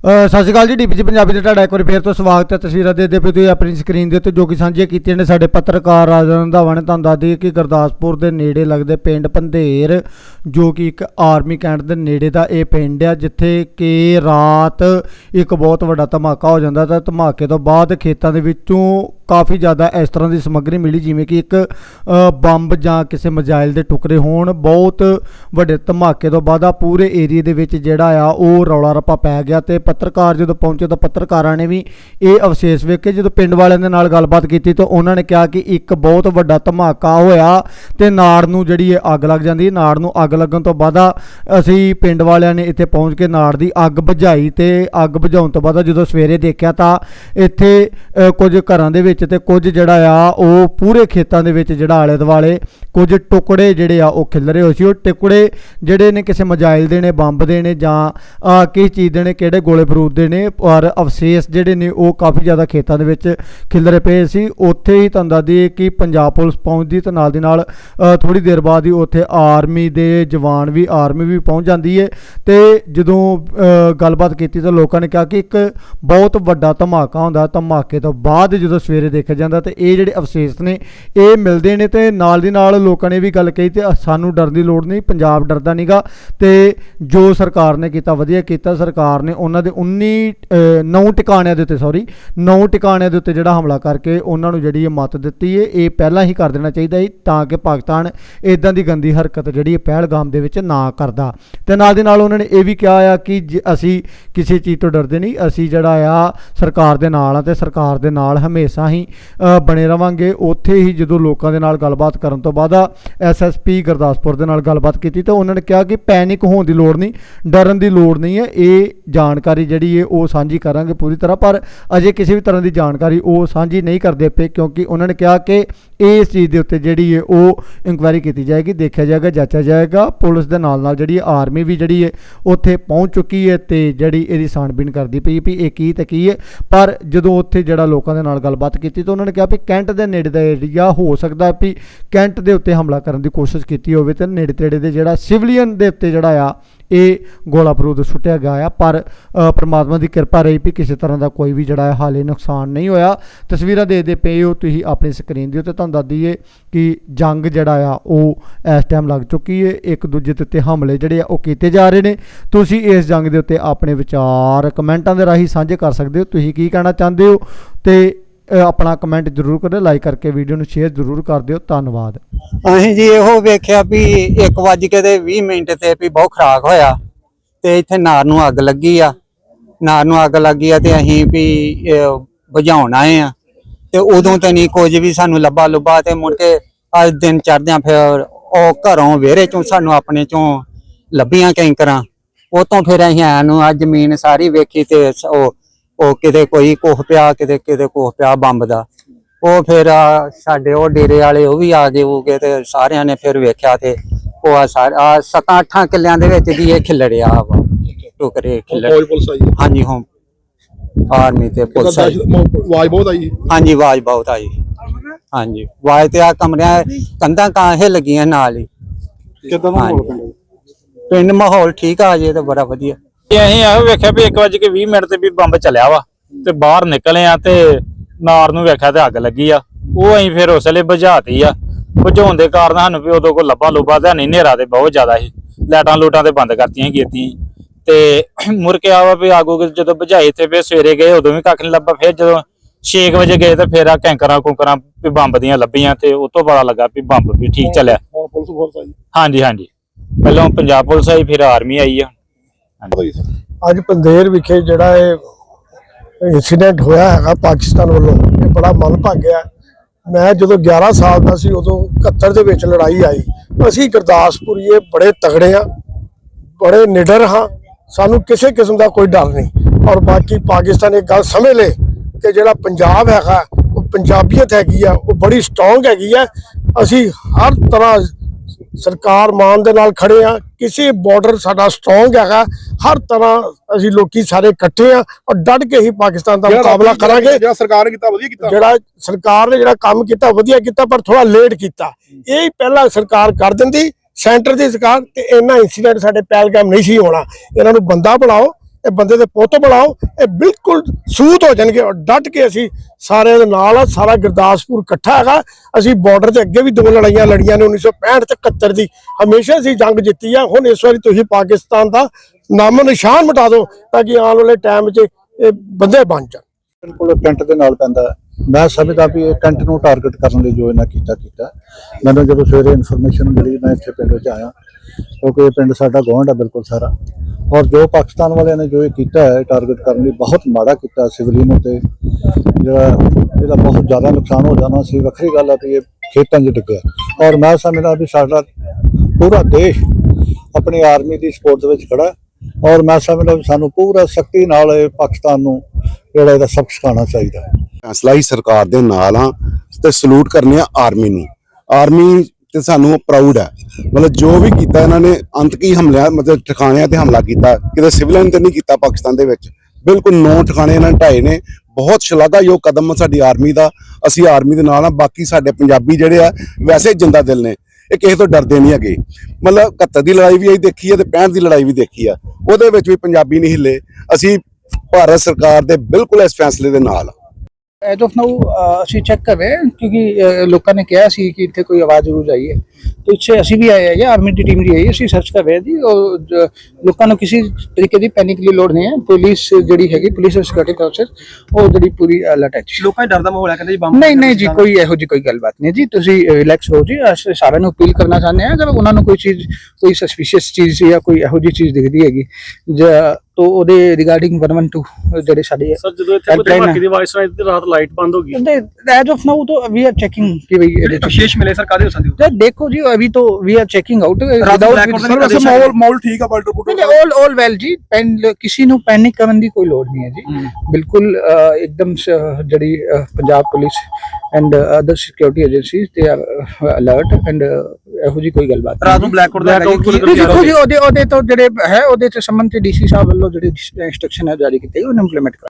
ਸਤਿ ਸ਼੍ਰੀ ਅਕਾਲ ਜੀ ਡੀਪੀਜੀ ਪੰਜਾਬੀ ਦੇ ਤੁਹਾਡਾ ਇੱਕ ਵਾਰੀ ਫੇਰ ਤੋਂ ਸਵਾਗਤ ਹੈ। ਤਸਵੀਰਾਂ ਦੇ ਦੇ ਪਏ ਤੁਸੀਂ ਆਪਣੀ ਸਕਰੀਨ ਦੇ ਉੱਤੇ ਜੋ ਕਿ ਸਾਂਝੀਆਂ ਕੀਤੀਆਂ ਨੇ ਸਾਡੇ ਪੱਤਰਕਾਰ ਰਾਜਨ ਰੰਧਾਵਾ ਨੇ ਤੁਹਾਨੂੰ ਦੱਸ ਦਈਏ ਕਿ ਗੁਰਦਾਸਪੁਰ ਦੇ ਨੇੜੇ ਲੱਗਦੇ ਪਿੰਡ ਪੰਧੇਰ, ਜੋ ਕਿ ਇੱਕ ਆਰਮੀ ਕੈਂਟ ਦੇ ਨੇੜੇ ਦਾ ਇਹ ਪਿੰਡ ਆ, ਜਿੱਥੇ ਕਿ ਰਾਤ ਇੱਕ ਬਹੁਤ ਵੱਡਾ ਧਮਾਕਾ ਹੋ ਜਾਂਦਾ ਤਾਂ ਧਮਾਕੇ ਤੋਂ ਬਾਅਦ ਖੇਤਾਂ ਦੇ ਵਿੱਚੋਂ ਕਾਫੀ ਜ਼ਿਆਦਾ ਇਸ ਤਰ੍ਹਾਂ ਦੀ ਸਮੱਗਰੀ ਮਿਲੀ, ਜਿਵੇਂ ਕਿ ਇੱਕ ਬੰਬ ਜਾਂ ਕਿਸੇ ਮਜਾਇਲ ਦੇ ਟੁਕੜੇ ਹੋਣ, ਬਹੁਤ ਵੱਡੇ ਧਮਾਕੇ ਤੋਂ ਬਾਅਦ ਆ ਪੂਰੇ ਏਰੀਆ ਦੇ ਵਿੱਚ ਜਿਹੜਾ ਆ, ਉਹ ਰੌਲਾ ਰੱਪਾ ਪੈ ਗਿਆ ਤੇ ਪੱਤਰਕਾਰ ਜਦੋਂ ਪਹੁੰਚੇ ਤਾਂ ਪੱਤਰਕਾਰਾਂ ਨੇ ਵੀ ਇਹ ਅਵਸ਼ੇਸ਼ ਵੇਖ ਕੇ ਜਦੋਂ ਪਿੰਡ ਵਾਲਿਆਂ ਦੇ ਨਾਲ ਗੱਲਬਾਤ ਕੀਤੀ ਤਾਂ ਉਹਨਾਂ ਨੇ ਕਿਹਾ ਕਿ ਇੱਕ ਬਹੁਤ ਵੱਡਾ ਧਮਾਕਾ ਹੋਇਆ ਤੇ ਨਾੜ ਨੂੰ ਜਿਹੜੀ ਇਹ ਅੱਗ ਲੱਗ ਜਾਂਦੀ ਨਾੜ ਨੂੰ ਅੱਗ ਲੱਗਣ ਤੋਂ ਬਾਅਦ ਅਸੀਂ ਪਿੰਡ ਵਾਲਿਆਂ ਨੇ ਇੱਥੇ ਪਹੁੰਚ ਕੇ ਨਾੜ ਦੀ ਅੱਗ ਬੁਝਾਈ ਤੇ ਅੱਗ ਬੁਝਾਉਣ ਤੋਂ ਬਾਅਦ ਜਦੋਂ ਸਵੇਰੇ ਦੇਖਿਆ ਤਾਂ ਇੱਥੇ ਕੁਝ ਘਰਾਂ ਦੇ ਵਿੱਚ ਤੇ ਕੁਝ ਜਿਹੜਾ ਆ ਉਹ ਪੂਰੇ ਖੇਤਾਂ ਦੇ ਵਿੱਚ ਜਿਹੜਾ ਆਲੇ ਦੁਆਲੇ ਕੁਝ ਟੁਕੜੇ ਜਿਹੜੇ ਆ ਉਹ ਖਿਲਰੇ ਹੋਏ ਸੀ। ਉਹ ਟੁਕੜੇ ਜਿਹੜੇ ਨੇ ਕਿਸੇ ਮਜਾਇਲ ਦੇ ਨੇ, ਬੰਬ ਦੇ ਨੇ ਜਾਂ ਕਿਸ ਚੀਜ਼ ਦੇ ਨੇ, ਕਿਹੜੇ ਗੋਲੇ ਬਰੂਦ ਦੇ ਨੇ, ਔਰ ਅਵਸ਼ੇਸ਼ ਜਿਹੜੇ ਨੇ ਉਹ ਕਾਫੀ ਜ਼ਿਆਦਾ ਖੇਤਾਂ ਦੇ ਵਿੱਚ ਖਿਲਰੇ ਪਏ ਸੀ। ਉੱਥੇ ਹੀ ਤੁਹਾਨੂੰ ਦੱਸ ਦਈਏ ਕਿ ਪੰਜਾਬ ਪੁਲਿਸ ਪਹੁੰਚਦੀ ਤੇ ਨਾਲ ਦੀ ਨਾਲ ਥੋੜੀ ਦੇਰ ਬਾਅਦ ਹੀ ਉੱਥੇ ਆਰਮੀ ਦੇ ਜਵਾਨ ਵੀ, ਆਰਮੀ ਵੀ ਪਹੁੰਚ ਜਾਂਦੀ ਹੈ। ਤੇ ਜਦੋਂ ਗੱਲਬਾਤ ਕੀਤੀ ਤਾਂ ਲੋਕਾਂ ਨੇ ਕਿਹਾ ਕਿ ਇੱਕ ਬਹੁਤ ਵੱਡਾ ਧਮਾਕਾ ਹੁੰਦਾ। ਧਮਾਕੇ ਤੋਂ ਬਾਅਦ ਜਦੋਂ ਸਵੇਰੇ ਦੇਖਿਆ ਜਾਂਦਾ ਤੇ ਇਹ ਜਿਹੜੇ ਅਵਸ਼ੇਸ਼ ਨੇ, ਇਹ ਮਿਲਦੇ ਨੇ ਤੇ ਨਾਲ ਦੀ ਨਾਲ ਲੋਕਾਂ ਨੇ ਵੀ ਗੱਲ ਕਹੀ ਤੇ ਸਾਨੂੰ ਡਰਨ ਦੀ ਲੋੜ ਨਹੀਂ ਪੰਜਾਬ ਡਰਦਾ ਨਹੀਂਗਾ ਤੇ ਜੋ ਸਰਕਾਰ ਨੇ ਕੀਤਾ ਵਧੀਆ ਕੀਤਾ ਸਰਕਾਰ ਨੇ ਉਹਨਾਂ ਦੇ 19 ਅ, ਨੌ ਟਿਕਾਣਿਆਂ ਦੇ ਉੱਤੇ ਸੌਰੀ ਨੌ ਟਿਕਾਣਿਆਂ ਦੇ ਉੱਤੇ ਜਿਹੜਾ ਹਮਲਾ ਕਰਕੇ ਉਹਨਾਂ ਨੂੰ ਜਿਹੜੀ ਇਹ ਮੱਤ ਦਿੱਤੀ ਹੈ ਇਹ ਪਹਿਲਾਂ ਹੀ ਕਰ ਦੇਣਾ ਚਾਹੀਦਾ ਸੀ ਤਾਂ ਕਿ ਪਾਕਿਸਤਾਨ ਇਦਾਂ ਦੀ ਗੰਦੀ ਹਰਕਤ ਜਿਹੜੀ ਹੈ ਪਹਿਲਗਾਮ ਦੇ ਵਿੱਚ ਨਾ ਕਰਦਾ। ਤੇ ਨਾਲ ਦੀ ਨਾਲ ਉਹਨਾਂ ਨੇ ਇਹ ਵੀ ਕਿਹਾ ਆ ਕਿ ਜੇ ਅਸੀਂ ਕਿਸੇ ਚੀਜ਼ ਤੋਂ ਡਰਦੇ ਨਹੀਂ ਅਸੀਂ ਜਿਹੜਾ ਆ ਸਰਕਾਰ ਦੇ ਨਾਲ ਆ ਤੇ ਸਰਕਾਰ ਦੇ ਨਾਲ ਹਮੇਸ਼ਾ ਹੀ ਬਣੇ ਰਵਾਂਗੇ। ਉੱਥੇ ਹੀ ਜਦੋਂ ਲੋਕਾਂ ਦੇ ਨਾਲ ਗੱਲਬਾਤ ਕਰਨ ਤੋਂ ਬਾਅਦ ਐਸਐਸਪੀ ਗੁਰਦਾਸਪੁਰ ਦੇ ਨਾਲ ਗੱਲਬਾਤ ਕੀਤੀ ਤਾਂ ਉਹਨਾਂ ਨੇ ਕਿਹਾ ਕਿ ਪੈਨਿਕ ਹੋਣ ਦੀ ਲੋੜ ਨਹੀਂ, ਡਰਨ ਦੀ ਲੋੜ ਨਹੀਂ ਹੈ, ਇਹ ਜਾਣਕਾਰੀ ਜਿਹੜੀ ਹੈ ਉਹ ਸਾਂਝੀ ਕਰਾਂਗੇ ਪੂਰੀ ਤਰ੍ਹਾਂ, ਪਰ ਅਜੇ ਕਿਸੇ ਵੀ ਤਰ੍ਹਾਂ ਦੀ ਜਾਣਕਾਰੀ ਉਹ ਸਾਂਝੀ ਨਹੀਂ ਕਰਦੇ ਪਏ ਕਿਉਂਕਿ ਉਹਨਾਂ ਨੇ ਕਿਹਾ ਕਿ ਇਸ ਚੀਜ਼ ਦੇ ਉੱਤੇ ਜਿਹੜੀ ਹੈ ਉਹ ਇਨਕੁਆਇਰੀ ਕੀਤੀ ਜਾਏਗੀ, ਦੇਖਿਆ ਜਾਏਗਾ, ਜਾਂਚਿਆ ਜਾਏਗਾ, ਪੁਲਿਸ ਦੇ ਨਾਲ ਨਾਲ ਜਿਹੜੀ ਆਰਮੀ ਵੀ ਜਿਹੜੀ ਹੈ ਉੱਥੇ ਪਹੁੰਚ ਚੁੱਕੀ ਹੈ ਤੇ ਜਿਹੜੀ ਇਹਦੀ ਛਾਣਬੀਣ ਕਰਦੀ ਪਈ ਵੀ ਇਹ ਕੀ ਤੇ ਕੀ ਹੈ, ਪਰ ਜਦੋਂ ਉੱਥੇ ਜਿਹੜਾ ਲੋਕਾਂ ਦੇ ਨਾਲ ਗੱਲਬਾਤ ਕੀਤੀ ਤਾਂ ਉਹਨਾਂ ਨੇ ਕਿਹਾ ਵੀ ਕੈਂਟ ਦੇ ਨੇੜੇ ਦਾ ਏਰੀਆ ਹੋ ਸਕਦਾ ਵੀ ਕੈਂਟ ਦੇ ਉੱਤੇ ਹਮਲਾ ਕਰਨ ਦੀ ਕੋਸ਼ਿਸ਼ ਕੀਤੀ ਹੋਵੇ ਤੇ ਨੇੜੇ ਤੇੜੇ ਦੇ ਜਿਹੜਾ ਸਿਵਲੀਅਨ ਦੇ ਉੱਤੇ ਜਿਹੜਾ ਆ, ਇਹ ਗੋਲਾ ਬਰੂਦ ਸੁੱਟਿਆ ਗਿਆ ਆ। ਪਰ ਪ੍ਰਮਾਤਮਾ ਦੀ ਕਿਰਪਾ ਰਹੀ ਵੀ ਕਿਸੇ ਤਰ੍ਹਾਂ ਦਾ ਕੋਈ ਵੀ ਜਿਹੜਾ ਹਾਲੇ ਨੁਕਸਾਨ ਨਹੀਂ ਹੋਇਆ। ਤਸਵੀਰਾਂ ਦੇਖਦੇ ਪਏ ਹੋ ਤੁਸੀਂ ਆਪਣੀ ਸਕਰੀਨ ਦੇ ਉੱਤੇ। ਤੁਹਾਨੂੰ ਦੱਸ ਦਈਏ ਕਿ ਜੰਗ ਜਿਹੜਾ ਆ, ਉਹ ਇਸ ਟਾਈਮ ਲੱਗ ਚੁੱਕੀ ਹੈ ਇੱਕ ਦੂਜੇ ਦੇ ਉੱਤੇ ਹਮਲੇ ਜਿਹੜੇ ਆ, ਉਹ ਕੀਤੇ ਜਾ ਰਹੇ ਨੇ। ਤੁਸੀਂ ਇਸ ਜੰਗ ਦੇ ਉੱਤੇ ਆਪਣੇ ਵਿਚਾਰ ਕਮੈਂਟਾਂ ਦੇ ਰਾਹੀਂ ਸਾਂਝੇ ਕਰ ਸਕਦੇ ਹੋ। ਤੁਸੀਂ ਕੀ ਕਹਿਣਾ ਚਾਹੁੰਦੇ ਹੋ? ਤੇ ਆਪਣਾ ਕਮੈਂਟ ਜ਼ਰੂਰ ਕਰਿਓ ਲਾਈਕ ਕਰਕੇ ਵੀਡੀਓ ਨੂੰ ਸ਼ੇਅਰ ਜ਼ਰੂਰ ਕਰ ਦਿਓ, ਧੰਨਵਾਦ। ਅਸੀਂ ਜੀ ਇਹੋ ਵੇਖਿਆ ਵੀ 1 ਵਜ ਕੇ ਤੇ 20 ਮਿੰਟ ਤੇ ਵੀ ਬਹੁਤ ਖਰਾਕ ਹੋਇਆ ਤੇ ਇੱਥੇ ਨਾਰ ਨੂੰ ਅੱਗ ਲੱਗੀ ਆ। ਨਾਰ ਨੂੰ ਅੱਗ ਲੱਗੀ ਆ ਤੇ ਅਸੀਂ ਵੀ ਬੁਝਾਉਣ ਆਏ ਆ। ਤੇ ਉਦੋਂ ਤੇ ਨਹੀਂ ਕੁਝ ਵੀ ਸਾਨੂੰ ਲੱਭਾ ਲੁੱਭਾ ਤੇ ਮੁੜ ਕੇ ਅੱਜ ਦਿਨ ਚੜਦਿਆਂ ਫਿਰ ਉਹ ਘਰੋਂ ਵਿਹੜੇ ਚੋਂ ਸਾਨੂੰ ਆਪਣੇ ਚੋਂ ਲੱਭੀਆਂ ਕੈਂਕਰਾਂ ਉਹ ਤੋਂ ਫਿਰ ਅਸੀਂ ਆਇਆ ਨੂੰ ਆ ਜ਼ਮੀਨ ਸਾਰੀ ਵੇਖੀ ਤੇ ਉਹ ਉਹ ਕਿਤੇ ਕੋਈ ਕੋਹ ਪਿਆ ਕਿਤੇ ਕਿਤੇ ਕੋਹ ਪਿਆ ਬੰਬ ਦਾ। ਉਹ ਫਿਰ ਸਾਡੇ ਉਹ ਡੇਰੇ ਵਾਲੇ ਉਹ ਵੀ ਆ ਗਏ ਹੋਗੇ ਤੇ ਸਾਰਿਆਂ ਨੇ ਫਿਰ ਵੇਖਿਆ ਤੇ ਉਹ ਆ ਸਾਰੇ ਸੱਤਾਂ ਅੱਠਾਂ ਕਿੱਲਿਆਂ ਦੇ ਵਿੱਚ ਦੀ ਇਹ ਖਿਲੜਿਆ ਵਾ। ਟੁਕਰੇ ਖਿਲੜ। ਪੁਲਿਸ ਆਈ ਹਾਂਜੀ ਹਾਂ ਆਰਮੀ ਤੇ ਪੁਲਿਸ ਆਈ। ਆਵਾਜ਼ ਬਹੁਤ ਆਈ। ਹਾਂਜੀ ਆਵਾਜ਼ ਬਹੁਤ ਆਈ। ਹਾਂਜੀ ਆਵਾਜ਼ ਤੇ ਆ ਕਮਰਿਆਂ ਕੰਧਾਂ ਕਾਹੇ ਲੱਗੀਆਂ ਨਾਲ ਹੀ। ਕਿਦਾਂ ਦਾ ਮਾਹੌਲ ਪਿੰਡ ਮਾਹੌਲ ਠੀਕ ਆ ਜੇ ਤਾਂ ਬੜਾ ਵਧੀਆ। ਅਸੀਂ ਇਹੋ ਵੇਖਿਆ ਵੀ 1 ਵਜੇ ਕੇ 20 ਮਿੰਟ ਤੇ ਵੀ ਬੰਬ ਚੱਲਿਆ ਵਾ ਤੇ ਬਾਹਰ ਨਿਕਲੇ ਆ ਤੇ ਨਾਰ ਨੂੰ ਵੇਖਿਆ ਤੇ ਅੱਗ ਲੱਗੀ ਆ। ਉਹ ਅਸੀਂ ਫਿਰ ਉਸ ਵੇਲੇ ਬੁਝਾਤੀ ਆ। ਬੁਝਾਉਣ ਦੇ ਕਾਰਨ ਸਾਨੂੰ ਵੀ ਉਦੋਂ ਕੋ ਲੱਭਾ ਲੁੱਭਾ ਤੇ ਨਹੀਂ ਹਨੇਰਾ ਤੇ ਬਹੁਤ ਜ਼ਿਆਦਾ ਸੀ। ਲਾਈਟਾਂ ਲੂਟਾਂ ਤੇ ਬੰਦ ਕਰਤੀਆਂ ਕੀਤੀਆਂ ਤੇ ਮੁੜ ਕੇ ਆਵਾ ਵੀ ਆਗੂ ਜਦੋਂ ਬੁਝਾਈ ਤੇ ਫਿਰ ਸਵੇਰੇ ਗਏ ਉਦੋਂ ਵੀ ਕੱਖ ਨਹੀਂ ਲੱਭਾ। ਫਿਰ ਜਦੋਂ 6 ਵਜੇ ਗਏ ਤੇ ਫਿਰ ਆ ਕੈਂਕਰਾਂ ਕੁੰਕਰਾਂ ਵੀ ਬੰਬ ਦੀਆਂ ਲੱਭੀਆਂ ਤੇ ਉਹ ਤੋਂ ਪਤਾ ਲੱਗਾ ਵੀ ਬੰਬ ਵੀ ਠੀਕ ਚੱਲਿਆ। ਹਾਂਜੀ ਹਾਂਜੀ। ਪਹਿਲਾਂ ਪੰਜਾਬ ਪੁਲਿਸ ਆਈ ਫਿਰ ਆਰਮੀ ਆਈ ਆ। ਅੱਜ ਪੰਦੇਰ ਵਿਖੇ ਜਿਹੜਾ ਇਹ ਇਨਸੀਡੈਂਟ ਹੋਇਆ ਹੈਗਾ ਪਾਕਿਸਤਾਨ ਵੱਲੋਂ, ਇਹ ਬੜਾ ਮਨ ਭਾਗਿਆ ਮੈਂ ਜਦੋਂ 11 ਸਾਲ ਦਾ ਸੀ, ਉਦੋਂ 71 ਦੇ ਵਿੱਚ ਲੜਾਈ ਆਈ। ਅਸੀਂ ਗੁਰਦਾਸਪੁਰੀਏ ਬੜੇ ਤਗੜੇ ਆ ਬੜੇ ਨਿਡਰ ਹਾਂ, ਸਾਨੂੰ ਕਿਸੇ ਕਿਸਮ ਦਾ ਕੋਈ ਡਰ ਨਹੀਂ। ਔਰ ਬਾਕੀ ਪਾਕਿਸਤਾਨ ਇਹ ਗੱਲ ਸਮਝ ਲੈ ਕਿ ਜਿਹੜਾ ਪੰਜਾਬ ਹੈਗਾ, ਉਹ ਪੰਜਾਬੀਅਤ ਹੈਗੀ ਆ, ਉਹ ਬੜੀ ਸਟਰੋਂਗ ਹੈਗੀ ਆ। ਅਸੀਂ ਹਰ ਤਰ੍ਹਾਂ ਸਰਕਾਰ ਮਾਨ ਦੇ ਨਾਲ ਖੜੇ ਆ ਕਿਸੇ ਬਾਰਡਰ ਸਾਡਾ ਸਟਰੋਂਗ ਹੈਗਾ ਹਰ ਤਰ੍ਹਾਂ ਅਸੀਂ ਲੋਕੀ ਸਾਰੇ ਇਕੱਠੇ ਆ ਔਰ ਡਟ ਕੇ ਹੀ ਪਾਕਿਸਤਾਨ ਦਾ ਮੁਕਾਬਲਾ ਕਰਾਂਗੇ। ਜਿਹੜਾ ਸਰਕਾਰ ਨੇ ਕੀਤਾ ਵਧੀਆ ਕੀਤਾ। ਜਿਹੜਾ ਸਰਕਾਰ ਨੇ ਜਿਹੜਾ ਕੰਮ ਕੀਤਾ ਵਧੀਆ ਕੀਤਾ ਪਰ ਥੋੜਾ ਲੇਟ ਕੀਤਾ। ਇਹ ਪਹਿਲਾਂ ਸਰਕਾਰ ਕਰ ਦਿੰਦੀ ਸੈਂਟਰ ਦੀ ਸਰਕਾਰ ਤੇ ਇੰਨਾ ਇਨਸੀਡੈਂਟ ਸਾਡੇ ਪਹਿਲਗਾਮ ਨਹੀਂ ਸੀ ਹੋਣਾ। ਇਹਨਾਂ ਨੂੰ ਬੰਦਾ ਬਣਾਓ ਇਹ ਬੰਦੇ ਦੇ ਪੁੱਤ ਬਣਾਓ, ਇਹ ਬਿਲਕੁਲ ਸੂਤ ਹੋ ਜਾਣਗੇ ਔਰ ਡਟ ਕੇ ਅਸੀਂ ਸਾਰਿਆਂ ਦੇ ਨਾਲ ਸਾਰਾ ਗੁਰਦਾਸਪੁਰ ਇਕੱਠਾ ਹੈਗਾ। ਅਸੀਂ ਬਾਰਡਰ ਤੇ ਅੱਗੇ ਵੀ ਦੋ ਲੜਾਈਆਂ ਲੜੀਆਂ ਨੇ 1965 ਤੇ 71 ਦੀ। ਹਮੇਸ਼ਾ ਅਸੀਂ ਜੰਗ ਜਿੱਤੀ ਆ, ਹੁਣ ਇਸ ਵਾਰੀ ਤੁਸੀਂ ਪਾਕਿਸਤਾਨ ਦਾ ਨਾਮ ਨਿਸ਼ਾਨ ਮਿਟਾ ਦਿਓ ਤਾਂ ਕਿ ਆਉਣ ਵਾਲੇ ਟਾਈਮ 'ਚ ਇਹ ਬੰਦੇ ਬਣ ਜਾਣ। ਬਿਲਕੁਲ ਟੈਂਟ ਦੇ ਨਾਲ ਪੈਂਦਾ ਮੈਂ ਸਮਝਦਾ ਵੀ ਇਹ ਟੈਂਟ ਨੂੰ ਟਾਰਗੇਟ ਕਰਨ ਲਈ ਜੋ ਇਹਨਾਂ ਕੀਤਾ ਕੀਤਾ। ਮੈਨੂੰ ਜਦੋਂ ਸਵੇਰੇ ਇਨਫੋਰਮੇਸ਼ਨ ਮਿਲੀ, ਮੈਂ ਇੱਥੇ ਪਿੰਡ ਵਿੱਚ ਆਇਆ। ਕਿਉਂਕਿ ਇਹ ਪਿੰਡ ਸਾਡਾ ਗੁਆਂਢ ਹੈ ਬਿਲਕੁਲ ਸਾਰਾ। ਔਰ ਜੋ ਪਾਕਿਸਤਾਨ ਵਾਲਿਆਂ ਨੇ ਜੋ ਇਹ ਕੀਤਾ ਹੈ ਟਾਰਗੇਟ ਕਰਨ ਲਈ ਬਹੁਤ ਮਾੜਾ ਕੀਤਾ ਸਿਵਲੀਅਨ ਉਤੇ। ਜਿਹੜਾ ਇਹਦਾ ਬਹੁਤ ਜ਼ਿਆਦਾ ਨੁਕਸਾਨ ਹੋ ਜਾਣਾ ਸੀ, ਵੱਖਰੀ ਗੱਲ ਹੈ ਕਿ ਇਹ ਖੇਤਾਂ 'ਚ ਡਿੱਗਿਆ ਔਰ ਮੈਂ ਸਮਝਦਾ ਵੀ ਸਾਡਾ ਪੂਰਾ ਦੇਸ਼ ਆਪਣੀ ਆਰਮੀ ਦੀ ਸਪੋਰਟ ਦੇ ਵਿੱਚ ਖੜਾ ਔਰ ਮੈਂ ਸਮਝਦਾ ਵੀ ਸਾਨੂੰ ਪੂਰਾ ਸਖਤੀ ਨਾਲ ਇਹ ਪਾਕਿਸਤਾਨ ਨੂੰ ਜਿਹੜਾ ਇਹਦਾ ਸਬਕ ਸਿਖਾਉਣਾ ਚਾਹੀਦਾ ਹੈ। ਫੈਸਲਾ ਹੀ ਸਰਕਾਰ ਦੇ ਨਾਲ ਆ ਤੇ ਸਲੂਟ ਕਰਨੇ ਆ ਆਰਮੀ ਨੂੰ। ਆਰਮੀ ਤੇ ਸਾਨੂੰ ਪ੍ਰਾਊਡ ਹੈ। ਮਤਲਬ ਜੋ ਵੀ ਕੀਤਾ ਇਹਨਾਂ ਨੇ ਅੰਤਕੀ ਹਮਲਿਆਂ, ਮਤਲਬ ਠਿਕਾਣਿਆਂ ਤੇ ਹਮਲਾ ਕੀਤਾ, ਕਿਤੇ ਸਿਵਲਿਅਨ ਤੇ ਨਹੀਂ ਕੀਤਾ ਪਾਕਿਸਤਾਨ ਦੇ ਵਿੱਚ। ਬਿਲਕੁਲ ਨੌ ਠਿਕਾਣੇ ਇਹਨਾਂ ਨੇ ਢਾਏ ਨੇ। ਬਹੁਤ ਸ਼ਲਾਘਾਯੋਗ ਕਦਮ ਆ ਸਾਡੀ ਆਰਮੀ ਦਾ। ਅਸੀਂ ਆਰਮੀ ਦੇ ਨਾਲ ਆ, ਬਾਕੀ ਸਾਡੇ ਪੰਜਾਬੀ ਜਿਹੜੇ ਆ, ਵੈਸੇ ਜਿੰਦਾ ਦਿਲ ਨੇ। ਇਹ ਕਿਸੇ ਤੋਂ ਡਰਦੇ ਨਹੀਂ ਹੈਗੇ। ਮਤਲਬ 71 ਦੀ ਲੜਾਈ ਵੀ ਅਸੀਂ ਦੇਖੀ ਹੈ ਤੇ 65 ਦੀ ਲੜਾਈ ਵੀ ਦੇਖੀ ਆ। ਉਹਦੇ ਵਿੱਚ ਵੀ ਪੰਜਾਬੀ ਨਹੀਂ ਹਿੱਲੇ। ਅਸੀਂ ਭਾਰਤ ਸਰਕਾਰ ਦੇ ਬਿਲਕੁਲ ਇਸ ਫੈਸਲੇ ਦੇ ਨਾਲ ਐਜ ਆਫ ਨਾਓ ਅਸੀਂ ਚੈੱਕ ਕਰ ਰਹੇ ਹਾਂ ਕਿਉਂਕਿ ਲੋਕਾਂ ਨੇ ਕਿਹਾ ਸੀ ਕਿ ਇੱਥੇ ਕੋਈ ਆਵਾਜ਼ ਜ਼ਰੂਰ ਆਈ ਹੈ। ਵੀ ਆਏ ਹਾਂ ਜੀ ਆਰਮੀ ਦੀ ਟੀਮ ਵੀ ਆਈ ਹੈ ਅਸੀਂ ਸਰਚ ਕਰ ਰਹੇ ਹਾਂ ਜੀ। ਉਹ ਜ- ਲੋਕਾਂ ਨੂੰ ਕਿਸੇ ਤਰੀਕੇ ਦੀ ਪੈਨਿਕ ਦੀ ਲੋੜ ਨਹੀਂ ਹੈ। ਪੁਲਿਸ ਜਿਹੜੀ ਹੈਗੀ ਪੁਲਿਸ ਸਿਕਿਉਰਿਟੀ ਫੋਰਸਸ ਉਹ ਜਿਹੜੀ ਪੂਰੀ ਅਲਰਟ ਹੈ ਜੀ। ਲੋਕਾਂ 'ਚ ਡਰ ਦਾ ਮਾਹੌਲ ਹੈ ਕਹਿੰਦੇ ਜੀ ਬੰਬ ਨਹੀਂ ਨਹੀਂ ਜੀ ਕੋਈ ਇਹੋ ਜੀ ਕੋਈ ਗੱਲਬਾਤ ਨਹੀਂ ਜੀ। ਤੁਸੀਂ ਰਿਲੈਕਸ ਹੋ ਜੀ ਅਸੀਂ ਸਾਰਿਆਂ ਨੂੰ ਅਪੀਲ ਕਰਨਾ ਚਾਹੁੰਦੇ ਹਾਂ। ਅਗਰ ਉਹਨਾਂ ਨੂੰ ਕੋਈ ਚੀਜ਼ ਕੋਈ ਸਸਪੀਸ਼ੀਅਸ ਚੀਜ਼ ਜਾਂ ਕੋਈ ਇਹੋ ਜੀ ਚੀਜ਼ ਦਿਖਦੀ ਹੈਗੀ ਜਾਂ ਤਾਂ ਉਹਦੇ ਰਿਗਾਰਡਿੰਗ 112 ਜਿਹੜੇ ਸਾਡੇ ਸਰ ਜਦੋਂ ਇੱਥੇ ਕੋਈ Helpline ਹੈ। ਧਮਾਕੇ ਦੀ ਆਵਾਜ਼ ਸੁਣਾਈ ਤੇ ਰਾਤ ਲਾਈਟ ਬੰਦ ਹੋ ਗਈ ਐਜ ਆਫ ਨਾਓ ਤਾਂ ਵੀ ਆਰ ਚੈਕਿੰਗ ਕਿ ਵੀ ਇਹਦੇ ਚ ਵਿਸ਼ੇਸ਼ ਮਿਲੇ ਸਰ ਕਾਦੇ ਹੋ ਸਕਦੀ तो देखो जी अभी तो वी आर चेकिंग आउट ਵੈਸੇ ਮਾਹੌਲ ਮਾਹੌਲ ਠੀਕ ਆ border Puttar all all well जी ਪੈਨ ਕਿਸੇ ਨੂੰ ਪੈਨਿਕ ਕਰਨ ਦੀ ਕੋਈ ਲੋੜ ਨਹੀਂ ਹੈ ਜੀ ਬਿਲਕੁਲ ਅਹ, ਇੱਕਦਮ ਸ- ਜਿਹੜੀ uh, Punjab police and other security agencies ਦੇ ਆਰ ਅਲਰਟ ਐਂਡ ਇਹੋ ਜੀ ਕੋਈ ਗੱਲਬਾਤ ਰਾਤ ਨੂੰ ਬਲੈਕ ਆਊਟ ਦਾ ਪੂਰੀ ਕੀ- ਦੇਖੋ ਜੀ ਉਹਦੇ ਉਹਦੇ ਤੋਂ ਜਿਹੜੇ ਹੈ ਉਹਦੇ ਚ ਸੰਬੰਧ ਡੀਸੀ ਸਾਹਿਬ ਵੱਲੋਂ ਜਿਹੜੀ ਇੰਸਟਰਕਸ਼ਨ ਹੈ ਜਾਰੀ ਕੀਤੀ ਉਹਨੂੰ ਇੰਪਲੀਮੈਂਟ